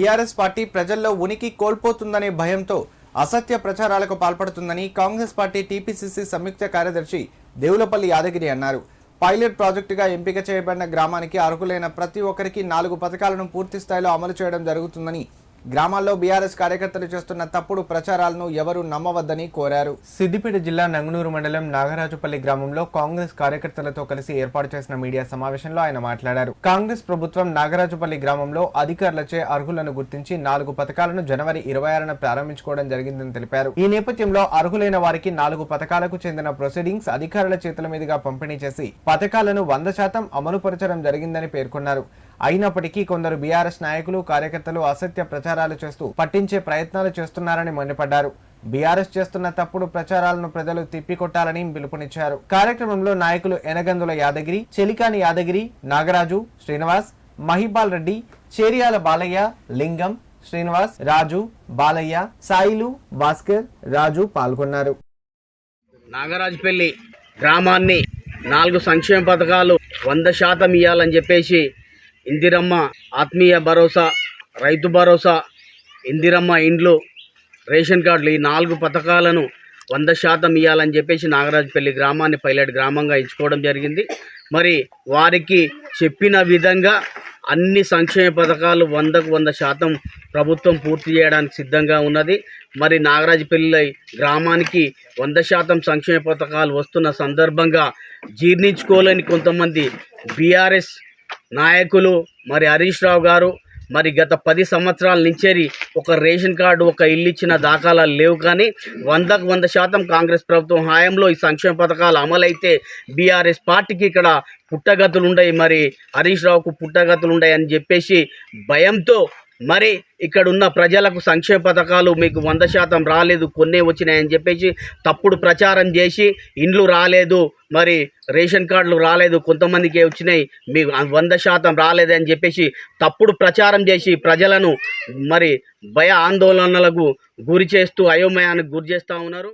BRS party ప్రజల్లో ఉనికి కోల్పోతుందనే భయంతో అసత్య ప్రచారాలకు పాల్పడుతుందని కాంగ్రెస్ పార్టీ టీపీసీసీ సంయుక్త కార్యదర్శి దేవులపల్లి యాదగిరి అన్నారు. పైలట్ ప్రాజెక్టుగా ఎంపిక చేయబడిన గ్రామానికి అర్హులైన ప్రతి ఒక్కరికి నాలుగు పథకాలను పూర్తి స్థాయిలో అమలు చేయడం జరుగుతుందని గ్రామాల్లో బీఆర్ఎస్ కార్యకర్తలు చేస్తున్న తప్పుడు ప్రచారాలను ఎవరూ నమ్మవద్దని కోరారు. సిద్దిపేట జిల్లా నంగనూరు మండలం నాగరాజుపల్లి గ్రామంలో కాంగ్రెస్ కార్యకర్తలతో కలిసి ఏర్పాటు చేసిన మీడియా సమావేశంలో ఆయన మాట్లాడారు. కాంగ్రెస్ ప్రభుత్వం నాగరాజుపల్లి గ్రామంలో అధికారులచే అర్హులను గుర్తించి నాలుగు పథకాలను జనవరి ఇరవై ఆరున ప్రారంభించుకోవడం జరిగిందని తెలిపారు. ఈ నేపథ్యంలో అర్హులైన వారికి నాలుగు పథకాలకు చెందిన ప్రొసీడింగ్స్ అధికారుల చేతుల మీదుగా పంపిణీ చేసి పథకాలను వంద శాతం అమలుపరచడం జరిగిందని పేర్కొన్నారు. అయినప్పటికీ కొందరు బీఆర్ఎస్ నాయకులు కార్యకర్తలు అసత్య ప్రచారాలు చేస్తూ పట్టించే ప్రయత్నాలు చేస్తున్నారని మండిపడ్డారు. బీఆర్ఎస్ చేస్తున్న తప్పుడు ప్రచారాలను ప్రజలు తిప్పికొట్టాలని పిలుపునిచ్చారు. కార్యక్రమంలో నాయకులు ఎనగందుల యాదగిరి చెలికాని యాదగిరి నాగరాజు శ్రీనివాస్ మహిపాల్ రెడ్డి చేరియాల బాలయ్య లింగం శ్రీనివాస్ రాజు బాలయ్య సాయిలు భాస్కర్ రాజు పాల్గొన్నారు. నాగరాజుపల్లి గ్రామాన్ని నాలుగు సంక్షేమ పథకాలు వంద శాతం ఇవ్వాలని చెప్పేసి ఇందిరమ్మ ఆత్మీయ భరోసా రైతు భరోసా ఇందిరమ్మ ఇండ్లు రేషన్ కార్డులు ఈ నాలుగు పథకాలను వంద శాతం ఇవ్వాలని చెప్పేసి నాగరాజుపల్లి గ్రామాన్ని పైలట్ గ్రామంగా ఎంచుకోవడం జరిగింది. మరి వారికి చెప్పిన విధంగా అన్ని సంక్షేమ పథకాలు వందకు వంద శాతం ప్రభుత్వం పూర్తి చేయడానికి సిద్ధంగా ఉన్నది. మరి నాగరాజపల్లి గ్రామానికి వంద శాతం సంక్షేమ పథకాలు వస్తున్న సందర్భంగా జీర్ణించుకోలేని కొంతమంది బీఆర్ఎస్ నాయకులు మరి హరీష్ రావు గారు మరి గత పది సంవత్సరాల నుంచేరి ఒక రేషన్ కార్డు ఒక ఇల్లు ఇచ్చిన దాఖలాలు లేవు కానీ వందకు వంద శాతం కాంగ్రెస్ ప్రభుత్వం హాయంలో ఈ సంక్షేమ పథకాలు అమలైతే బీఆర్ఎస్ పార్టీకి ఇక్కడ పుట్టగతులు ఉండయి మరి హరీష్ రావుకు పుట్టగతులు ఉండయి అని చెప్పేసి భయంతో మరి ఇక్కడ ఉన్న ప్రజలకు సంక్షేమ పథకాలు మీకు వంద శాతం రాలేదు కొన్నే వచ్చినాయని చెప్పేసి తప్పుడు ప్రచారం చేసి ఇండ్లు రాలేదు మరి రేషన్ కార్డులు రాలేదు కొంతమందికి వచ్చినాయి మీకు వంద శాతం రాలేదని చెప్పేసి తప్పుడు ప్రచారం చేసి ప్రజలను మరి భయ ఆందోళనలకు గురి చేస్తూ అయోమయానికి గురి చేస్తూ ఉన్నారు.